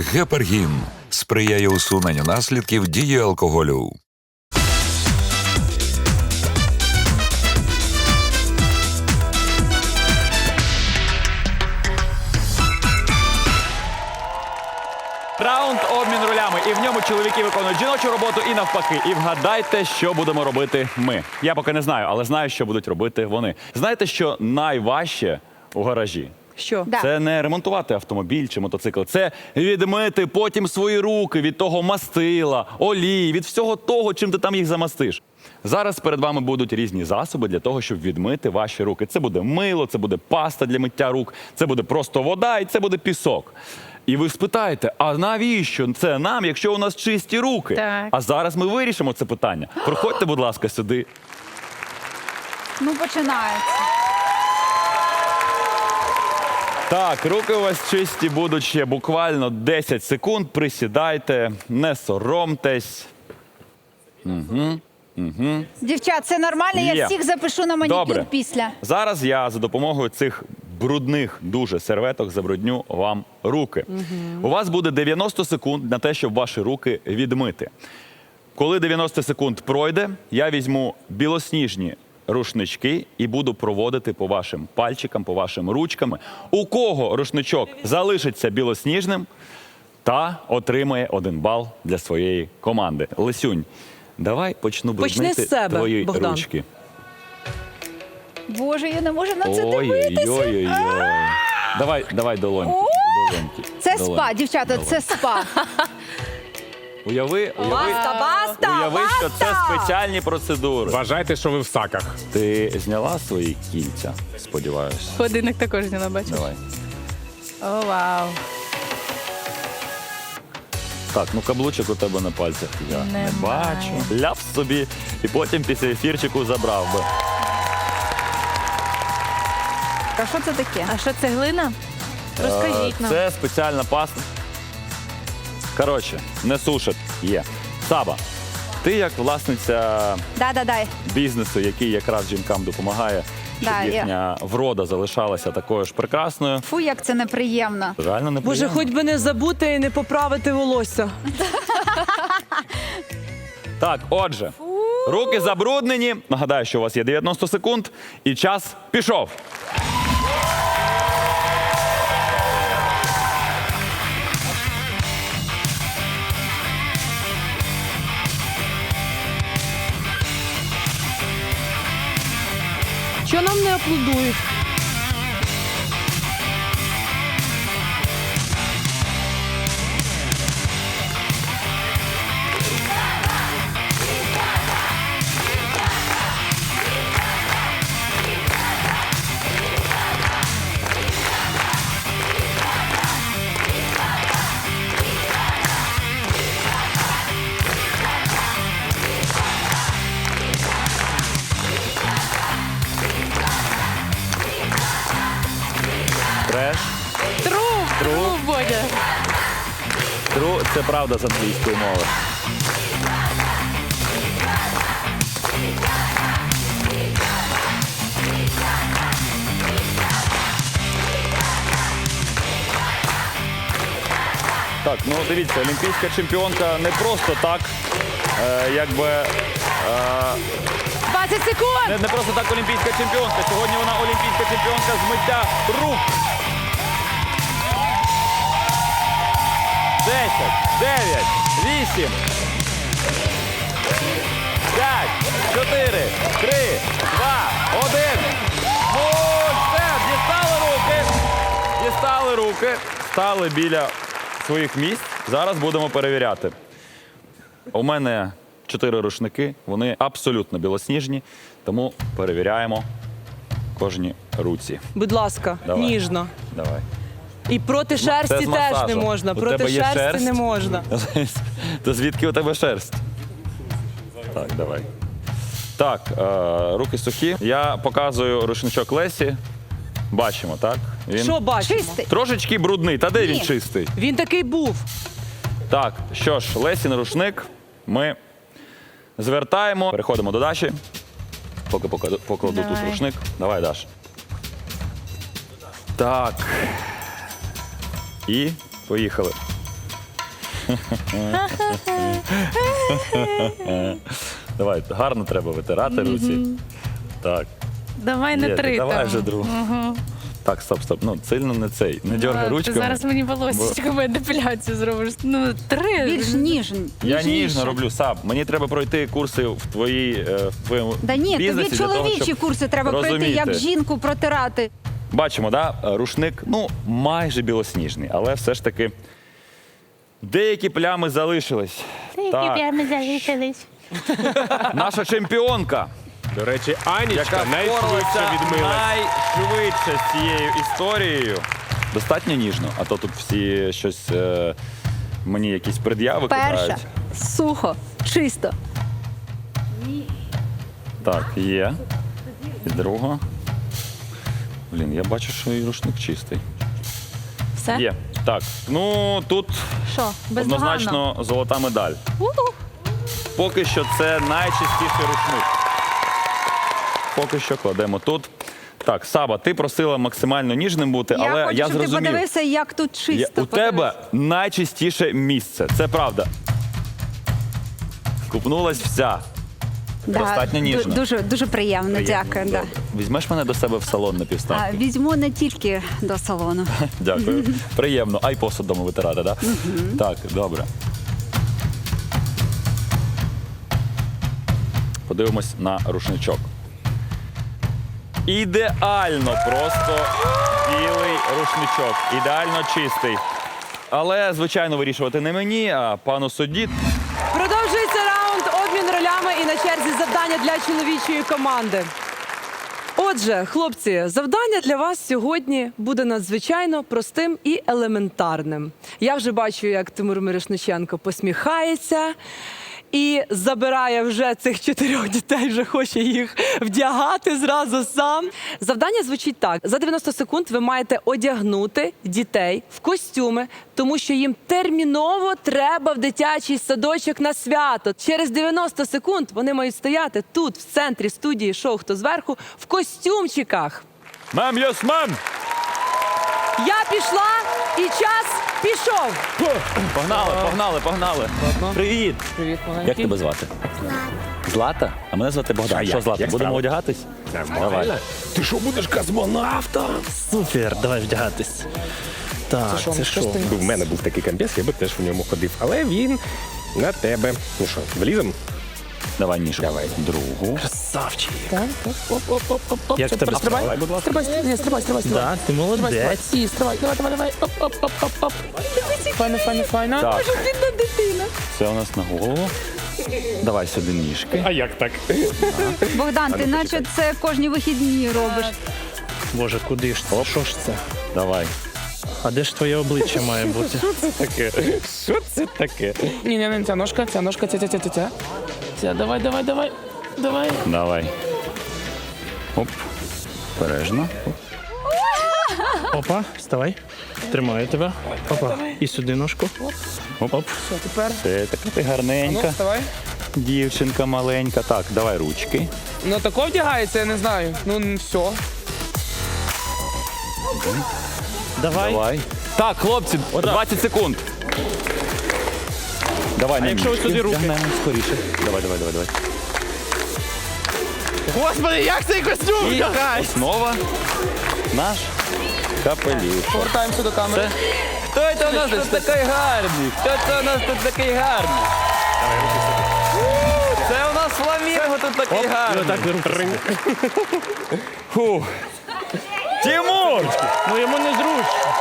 Гепаргін сприяє усуненню наслідків дії алкоголю. Раунд обмін ролями. І в ньому чоловіки виконують жіночу роботу і навпаки. І вгадайте, що будемо робити ми. Я поки не знаю, але знаю, що будуть робити вони. Знаєте, що найважче у гаражі? Що? Да. Це не ремонтувати автомобіль чи мотоцикл, це відмити потім свої руки від того мастила, олії, від всього того, чим ти там їх замастиш. Зараз перед вами будуть різні засоби для того, щоб відмити ваші руки. Це буде мило, це буде паста для миття рук, це буде просто вода і це буде пісок. І ви спитаєте, а навіщо це нам, якщо у нас чисті руки? Так. А зараз ми вирішимо це питання. Проходьте, будь ласка, сюди. Ну, починається. Так, руки у вас чисті будуть ще буквально 10 секунд. Присідайте, не соромтесь. Дівчат, це нормально, Є. я всіх запишу на манікюр Добре. після. Зараз я за допомогою цих брудних дуже серветок забрудню вам руки. У вас буде 90 секунд на те, щоб ваші руки відмити. Коли 90 секунд пройде, я візьму білосніжні рушнички і буду проводити по вашим пальчикам, по вашим ручкам. У кого рушничок залишиться білосніжним, та отримає один бал для своєї команди. Лисюнь, давай почну Почни з себе, твої Богдан. ручки. Боже, я не можу на це дивитися. ой, ой, ой. Давай, давай долоньки. долоньки. Це спа, дівчата, це спа. Уяви, уяви, Баста, баста! уяви, що це спеціальні процедури. Вважайте, що ви в саках. Ти зняла свої кільця, сподіваюся. Годинник також не бачиш. Давай. О, вау. Так, ну каблучок у тебе на пальцях я не Немає. бачу. Ляп собі і потім після ефірчику забрав би. А що це таке? А що це глина? Розкажіть Е, нам. Це спеціальна паста. Коротше, не сушить. Є. Саба, ти як власниця Да, да, дай. бізнесу, який якраз жінкам допомагає, щоб Да, є. їхня врода залишалася такою ж прекрасною. Фу, як це неприємно. Реально не Боже, хоч би не забути і не поправити волосся. Так, отже, руки забруднені. Нагадаю, що у вас є 90 секунд, і час пішов. Що нам не аплодують? Це правда з англійської мови. Так, ну дивіться, олімпійська чемпіонка не просто так, е, якби. Е, 20 секунд! Не, не просто так олімпійська чемпіонка. Сьогодні вона олімпійська чемпіонка з миття рук. 9, 8, 5, 4, 3, 2, 1. Нуль. Все, дістали руки. Дістали руки. Стали біля своїх місць. Зараз будемо перевіряти. У мене чотири рушники, вони абсолютно білосніжні, тому перевіряємо кожні руці. Будь ласка, Давай. ніжно. Давай. І проти шерсті теж не можна. У Проти тебе є шерсті шерсть? не можна. То звідки у тебе шерсть? Так, давай. Так, е, руки сухі. Я показую рушничок Лесі. Бачимо, так? Він Що бачимо? Чистий. трошечки брудний. Та де він Ні. чистий? Він такий був. Так, що ж, Лесін рушник ми звертаємо, переходимо до Даші. Поки покладу, покладу тут рушник. Давай, Даш. Так. І поїхали. Давай, гарно треба витирати руці. Так. Давай не Є, три. давай там. вже другу. Так, стоп, стоп. Ну, сильно не цей. Не дергай А, ручками. Ти зараз мені волосечко моє депіляцію зробиш. Ну, три. Більш ніжний. Я ніжно роблю сам. Мені треба пройти курси в твоїй е, в твоєму Да ні, бізнесі тобі для того, чоловічі щоб курси треба пройти, розуміти. як жінку протирати. Бачимо, да? рушник ну, майже білосніжний, але все ж таки деякі плями залишились. Так, прямо залишились. наша чемпіонка, До речі, Анічка яка найшвидше впоралася відмилась. найшвидше з цією історією. Достатньо ніжно, а то тут всі щось е, мені якісь пред'яви Перша, кидають. сухо, чисто. Так, є. І друга. Блін, я бачу, що і рушник чистий. Все? Є. Так, ну тут Що, бездоганно? однозначно золота медаль. Поки що це найчистіший рушник. Поки що кладемо тут. Так, Саба, ти просила максимально ніжним бути, я але хочу, я щоб ти зрозумів. подивився, як тут Я- чисто. у тебе найчистіше місце. Це правда. Купнулась вся. Да, достатньо ніжно. Дуже, дуже приємно, дякую. Да. Візьмеш мене до себе в салон на А, візьму не тільки до салону. Дякую. Приємно. А й посуд дома витирати, так? Так, добре. Подивимось на рушничок. Ідеально просто білий рушничок. Ідеально чистий. Але, звичайно, вирішувати не мені, а пану судді. Продовжується раунд обмін ролями і на черзі завдання для чоловічої команди. Отже, хлопці, завдання для вас сьогодні буде надзвичайно простим і елементарним. Я вже бачу, як Тимур Мирошниченко посміхається і забирає вже цих чотирьох дітей, вже хоче їх вдягати зразу сам. Завдання звучить так: за 90 секунд ви маєте одягнути дітей в костюми, тому що їм терміново треба в дитячий садочок на свято. Через 90 секунд вони мають стояти тут, в центрі студії шоу Хто зверху в костюмчиках. Мам, єс, мам! Я пішла, і час пішов. Погнали, погнали, погнали. Привіт! Привіт, Як тебе звати? Злата. А мене звати Богдан. А Що. Злата, Як будемо справи? одягатись? Нормально. Ти що будеш космонавтом? Супер, давай вдягатись. Так, це що? У мене був такий комбез, я би теж в ньому ходив. Але він на тебе. Ну що, влізем? Давай ніжку. Давай. Другу. Красавчик. Так, оп, оп, оп, оп, оп, оп. Як в тебе Стрибай, Давай, будь ласка. Стрибай, ні, стрибай, стрибай, стрибай. Да, ти Стрибай, стрибай. І стрибай, давай, давай, давай. Оп, оп, оп, оп, оп. Файно, файно, файно. Так. Це у нас на голову. Давай сюди ніжки. А як так? Богдан, ти наче це кожні вихідні робиш. Боже, куди ж це? Що ж це? Давай. А де ж твоє обличчя має бути? Таке. Що це таке? Ні, ні, ні, ця ножка, ця ножка, ця, ця, ця, ця, ця. Ця, давай, давай, давай. Давай. Давай. Оп. Бережно. Опа, вставай. Тримаю тебе. Опа. І сюди ножку. Оп. Оп. Що тепер? Це така ти гарненька. Давай. Дівчинка маленька. Так, давай ручки. Ну тако вдягається, я не знаю. Ну все. Давай. Давай. Так, хлопці, 20 секунд. Давай, на якщо ніжки. сюди руки? Скоріше. Давай, давай, давай, давай. Господи, як цей костюм? І основа наш капелюш. Повертаємося до камери. Хто це у нас тут такий гарний? Хто це у нас тут такий гарний? Це у нас фламінго тут такий гарний. Фух. Тимур! Ну йому не зручно.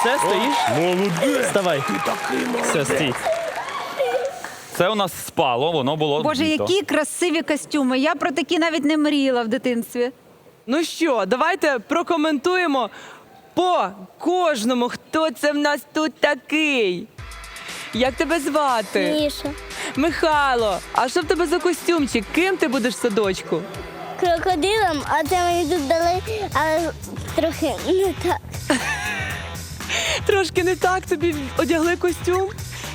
Все, стоїш? Молодець. Вставай. Все, стій. Це у нас спало, воно було. Боже, вдіто. які красиві костюми. Я про такі навіть не мріяла в дитинстві. Ну що, давайте прокоментуємо по кожному, хто це в нас тут такий. Як тебе звати? Міша. Михайло, а що в тебе за костюмчик? Ким ти будеш в садочку? Крокодилом, а це мені тут дали, але трохи не так. Трошки не так тобі одягли костюм.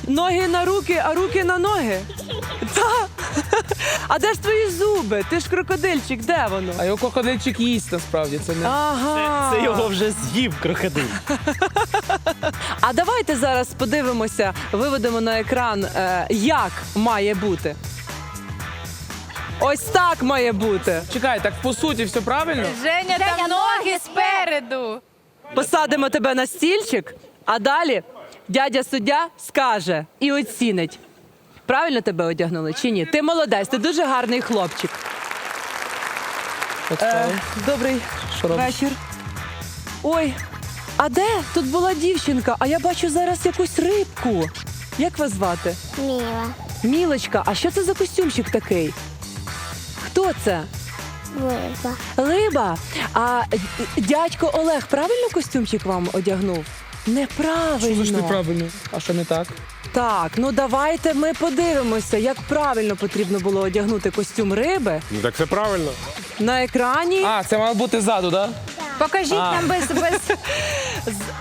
ноги на руки, а руки на ноги. Та. А де ж твої зуби? Ти ж крокодильчик, де воно? А його крокодильчик їсть насправді. Це не Ага. Це його вже з'їв крокодил. А давайте зараз подивимося, виведемо на екран, е, як має бути. Ось так має бути. чекай, так по суті все правильно? Женя, там ноги спереду. Посадимо тебе на стільчик, а далі дядя суддя скаже і оцінить. Правильно тебе одягнули чи ні? Ти молодець, ти дуже гарний хлопчик. Е, добрий вечір. Ой, а де? Тут була дівчинка, а я бачу зараз якусь рибку. Як вас звати? Міла. Мілочка, а що це за костюмчик такий? Хто це? риба? Либа. А дядько Олег правильно костюмчик вам одягнув? Неправильно. Що ж неправильно? А що не так? Так, ну давайте ми подивимося, як правильно потрібно було одягнути костюм риби Ну так це правильно. на екрані. А, це мало бути ззаду, так? Покажіть нам без, без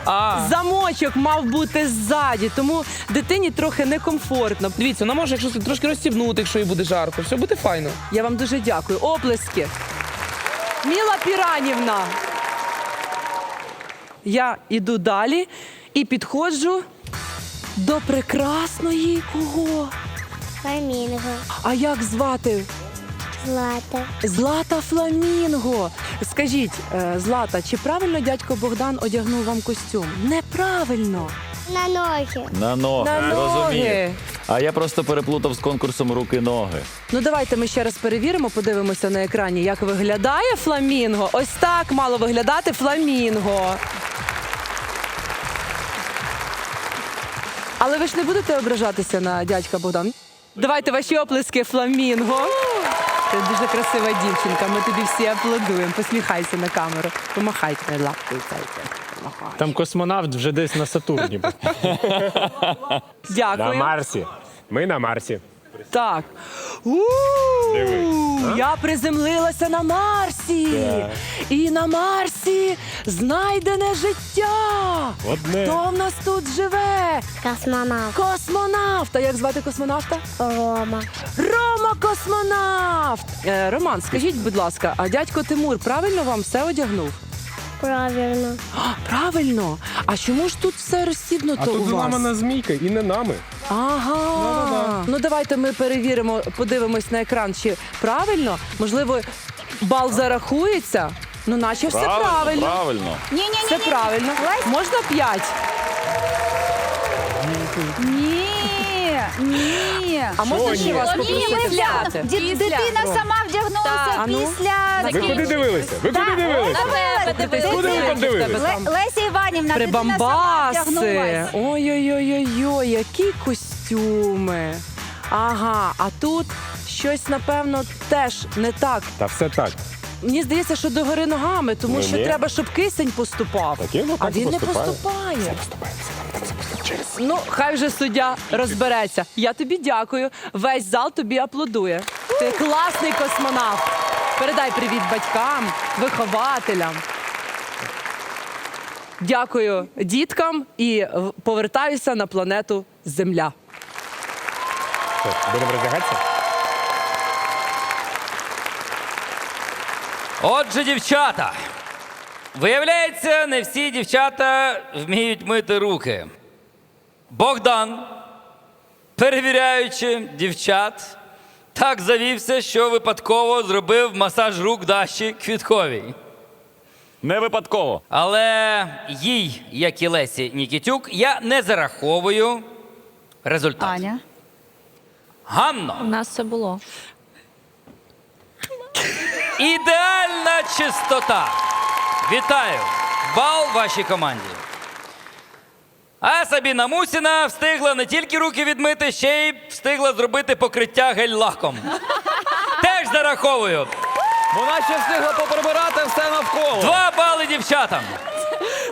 А, Замочок мав бути ззаді, тому дитині трохи некомфортно. дивіться, вона може якщо трошки розстібнути, якщо їй буде жарко. Все буде файно. Я вам дуже дякую. Оплески. Міла Піранівна. Я іду далі і підходжу до прекрасної кого? Фламінго. А як звати? Злата. Злата Фламінго. Скажіть, е, Злата, чи правильно дядько Богдан одягнув вам костюм? Неправильно. На ноги. На ноги, На розумію. ноги. А я просто переплутав з конкурсом руки-ноги. Ну давайте ми ще раз перевіримо, подивимося на екрані, як виглядає фламінго. Ось так мало виглядати фламінго. Але ви ж не будете ображатися на дядька Богдан. Давайте ваші оплески фламінго. Ти дуже красива дівчинка. Ми тобі всі аплодуємо. Посміхайся на камеру. Помахайте лапкою. Там космонавт вже десь на Сатурні. Дякую. На Марсі. Ми на Марсі. Так. у Я приземлилася на Марсі. І на Марсі знайдене життя. Одне. Хто в нас тут живе? Космонавт. Космонавт. А як звати космонавта? Рома. Рома космонавт. Е, Роман, скажіть, будь ласка, а дядько Тимур правильно вам все одягнув? Правильно. А, правильно. А чому ж тут все розсібнуто А тут у вас? зламана змійка і не нами. Ага. Ну давайте ми перевіримо, подивимось на екран, чи правильно. Можливо, бал зарахується. Ну, наче все правильно. Правильно. ні, ні, Все ні, правильно. Можна п'ять? Ні, ні. А можна ще вас Ні, попросити Дитина сама вдягнулася А ну? після Ви куди дивилися? Ви куди дивилися? Куди ви там дивилися? Ле- Леся Іванівна, дитина сама Прибамбаси. вдягнулася. Ой-ой-ой-ой, які костюми. Ага, а тут щось, напевно, теж не так. Та все так. Мені здається, що догори ногами, тому Ну, що ні. треба, щоб кисень поступав. Так, а так він не поступає. поступає. Ну, хай вже суддя розбереться. Я тобі дякую. Весь зал тобі аплодує. Ти класний космонавт. Передай привіт батькам, вихователям. Дякую діткам і повертаюся на планету Земля. Будемо роздягатися? Отже, дівчата. Виявляється, не всі дівчата вміють мити руки. Богдан, перевіряючи дівчат, так завівся, що випадково зробив масаж рук Даші Квітковій. Не випадково. Але їй, як і Лесі Нікітюк, я не зараховую результат. Аня. Ганно, У нас це було. ідеальна чистота. Вітаю! Бал вашій команді. А Сабіна Мусіна встигла не тільки руки відмити, ще й встигла зробити покриття гель-лаком. Теж зараховую. Вона ще встигла поприбирати все навколо. Два бали дівчатам.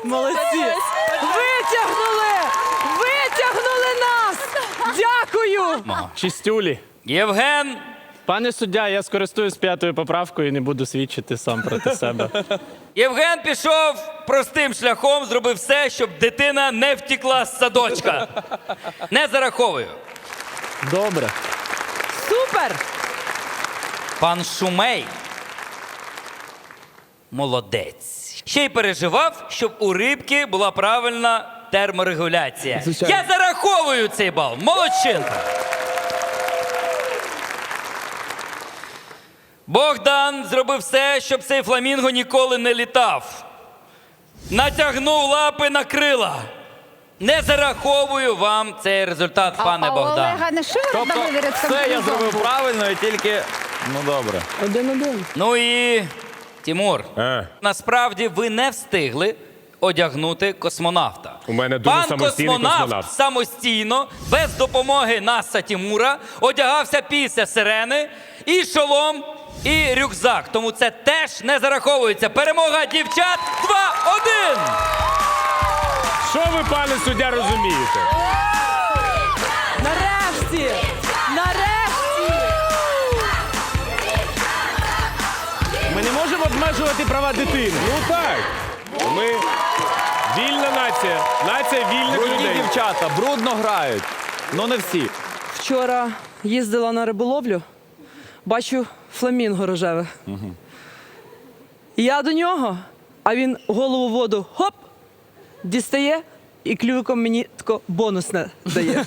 Молодці! Витягнули! Витягнули нас! Дякую! Чистюлі. Євген Пане суддя, я скористуюсь п'ятою поправкою і не буду свідчити сам проти себе. Євген пішов простим шляхом, зробив все, щоб дитина не втекла з садочка. Не зараховую. Добре. Супер! Пан Шумей. Молодець. Ще й переживав, щоб у рибки була правильна терморегуляція. Звичайно. Я зараховую цей бал. Молодчинка. Богдан зробив все, щоб цей фламінго ніколи не літав. Натягнув лапи на крила. Не зараховую вам цей результат, пане а Богдан. Олега не шили Тобто, з все я зробив правильно і тільки. Ну добре. Один-один. Ну і Тимур, А. насправді ви не встигли одягнути космонавта. У мене дуже Пан самостійний космонавт космонавт. самостійно, без допомоги Наса Тимура, одягався після сирени, і шолом, і рюкзак. Тому це теж не зараховується. Перемога дівчат 2-1! Що ви, пане суддя, розумієте? Нарешті! Нарешті! Ми не можемо обмежувати права дитини. Ну так. Ми вільна нація. Нація вільних Брудні людей. дівчата, брудно грають. Ну не всі. Вчора їздила на риболовлю, бачу фламінго рожеве. Я до нього, а він голову в воду хоп, дістає і клювиком мені тако бонусне дає.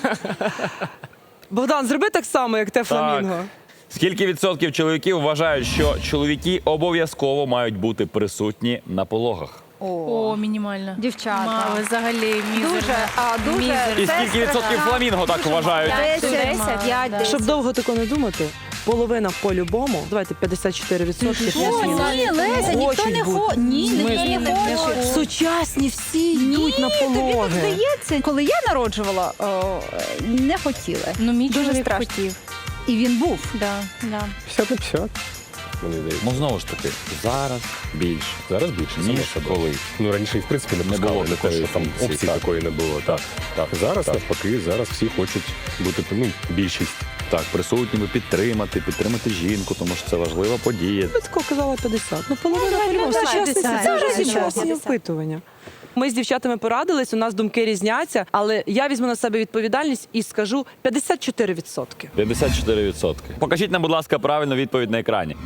Богдан, зроби так само, як те фламінго. Скільки відсотків чоловіків вважають, що чоловіки обов'язково мають бути присутні на пологах? О, мінімально. дівчата. Мало, взагалі, мізерно. Дуже, а дуже. Мізер. І це скільки відсотків фламінго так вважають? 10, Мало, 5, 10. Щоб довго тако не думати, половина по-любому, давайте 54%. О, плюс-мінус. ні, Леся, ніхто не хоче. Ні, ніхто не хоче. Сучасні всі йдуть на Тобі так здається, коли я народжувала, о, не хотіли. Ну, мій Дуже чоловік страшно. хотів. І він був. Да, да. 50 на 50. Мені здається. Ну знову ж таки, зараз більше. Зараз більше, само Ніж собою. колись. Ну раніше і в принципі не Не пускали, було не те, такої що там функції, опції так. такої не було. Так, так. Зараз навпаки, зараз всі хочуть бути ну, більшість. Так, присутніми підтримати, підтримати жінку, тому що це важлива подія. Я тако казала 50. Ну, половина Сучасні, 50. це вже сучасні опитування. Ми з дівчатами порадились, у нас думки різняться, але я візьму на себе відповідальність і скажу 54%. 54%. Покажіть нам, будь ласка, правильну відповідь на екрані.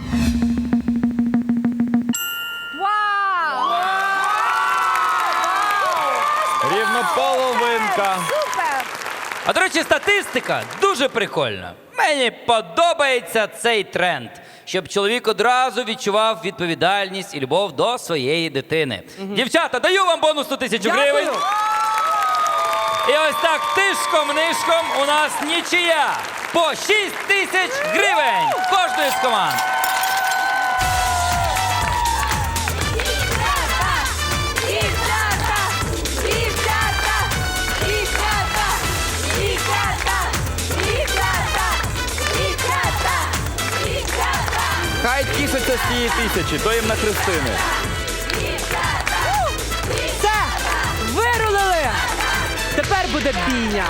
Рівно половинка. А до речі, статистика дуже прикольна. Мені подобається цей тренд, щоб чоловік одразу відчував відповідальність і любов до своєї дитини. Дівчата, даю вам бонусну тисячу гривень. І ось так тишком-нишком у нас нічия по 6 тисяч гривень кожної з команд. З цієї тисячі, то їм на Христини. Все! Вирулили! Тепер буде бійня.